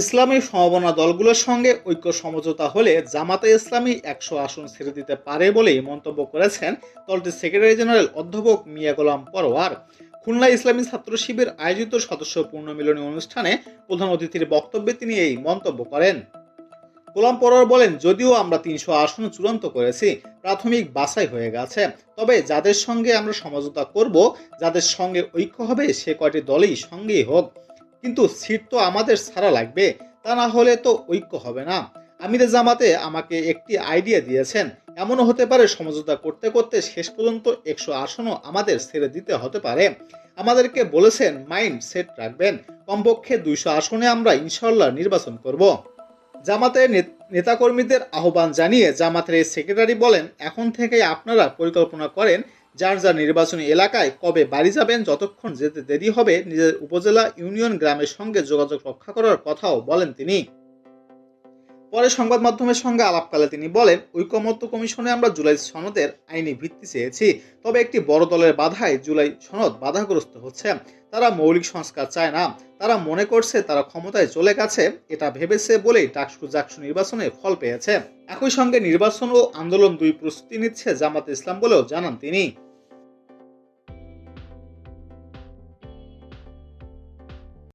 ইসলামী সমমনা দলগুলোর সঙ্গে ঐক্য সমঝোতা হলে জামাতে ইসলামী একশো আসন ছেড়ে দিতে পারে বলেই মন্তব্য করেছেন দলটির সেক্রেটারি জেনারেল অধ্যাপক মিয়া গোলাম পরোয়ার। খুলনা ইসলামী ছাত্র শিবির আয়োজিত সদস্য পূর্ণমিলনী অনুষ্ঠানে প্রধান অতিথির বক্তব্যে তিনি এই মন্তব্য করেন। গোলাম পরোয়ার বলেন, যদিও আমরা তিনশো আসন চূড়ান্ত করেছি, প্রাথমিক বাছাই হয়ে গেছে। তবে যাদের সঙ্গে আমরা সমঝোতা করব, যাদের সঙ্গে ঐক্য হবে, সে কয়টি দলই সঙ্গেই হোক। কিন্তু সিট তো আমাদের ছাড়া লাগবে, তা না হলে তো ঐক্য হবে না। আমিরে জামাতে আমাকে একটি আইডিয়া দিয়েছেন, এমনও হতে পারে সমঝোতা করতে করতে শেষ পর্যন্ত একশো আসনও আমাদের ছেড়ে দিতে হতে পারে। আমাদেরকে বলেছেন, মাইন্ড সেট রাখবেন, কমপক্ষে দুইশো আসনে আমরা ইনশাল্লাহ নির্বাচন করব। জামাতের নেত- নেতাকর্মীদের আহ্বান জানিয়ে জামাতের সেক্রেটারি বলেন, এখন থেকেই আপনারা পরিকল্পনা করেন যার যার নির্বাচনী এলাকায় কবে বাড়ি যাবেন, যতক্ষণ যেতে দেরি হবে, নিজের উপজেলা ইউনিয়ন গ্রামের সঙ্গে যোগাযোগ রক্ষা করার কথাও বলেন তিনি। পরে সংবাদ মাধ্যমের সঙ্গে আলাপকালে তিনি বলেন, ঐকমত্য কমিশনে আমরা জুলাই সনদের আইনি ভিত্তি চেয়েছি, তবে একটি বড় দলের বাধায় জুলাই সনদ বাধাগ্রস্ত হচ্ছে। তারা মৌলিক সংস্কার চায় না। তারা মনে করছে তারা ক্ষমতায় চলে গেছে, এটা ভেবেছে বলেই টাকসু জাকসু নির্বাচনে ফল পেয়েছে। একই সঙ্গে নির্বাচন ও আন্দোলন দুই প্রস্তুতি নিচ্ছে জামাত ইসলাম বলেও জানান তিনি।